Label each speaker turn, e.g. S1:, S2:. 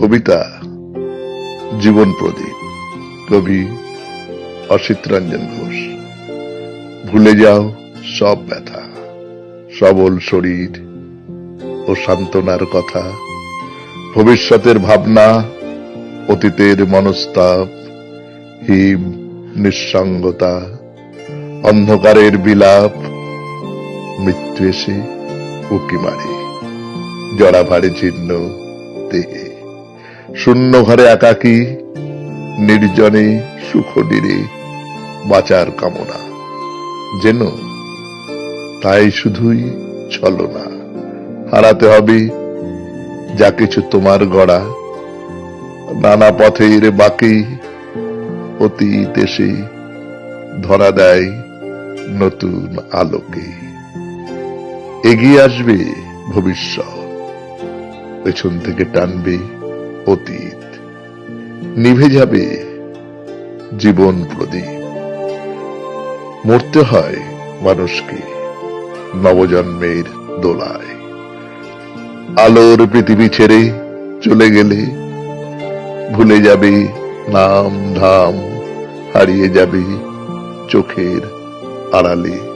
S1: কবিতা জীবন প্রদীপ। কবি অসিত রঞ্জন ঘোষ। ভুলে যাও সব ব্যথা, সবল শরীর ও সান্ত্বনার কথা। ভবিষ্যতের ভাবনা, অতীতের মনস্তাপ, হিম, নিঃসঙ্গতা, অন্ধকারের বিলাপ। মৃত্যু এসে উকি মারে জড়া ভারে চিহ্ন দেহে। শূন্য ঘরে একাকী, নির্জনে সুখ নিরে বাঁচার কামনা। যেন তাই শুধুই ছলনা হারাতে হবে যা কিছু তোমার গড়া। নানা পথের বাকি অতীত এসে ধরা দেয় নতুন আলোকে। এগিয়ে আসবে ভবিষ্যৎ, পেছন থেকে টানবে অতীত। নিভে যাবে জীবন প্রদীপ। মরতে হয় মানুষকে নবজন্মের দোলায়। আলোর পৃথিবী ছেড়ে চলে গেলে ভুলে যাবে নাম ধাম, হারিয়ে যাবে চোখের আড়ালে।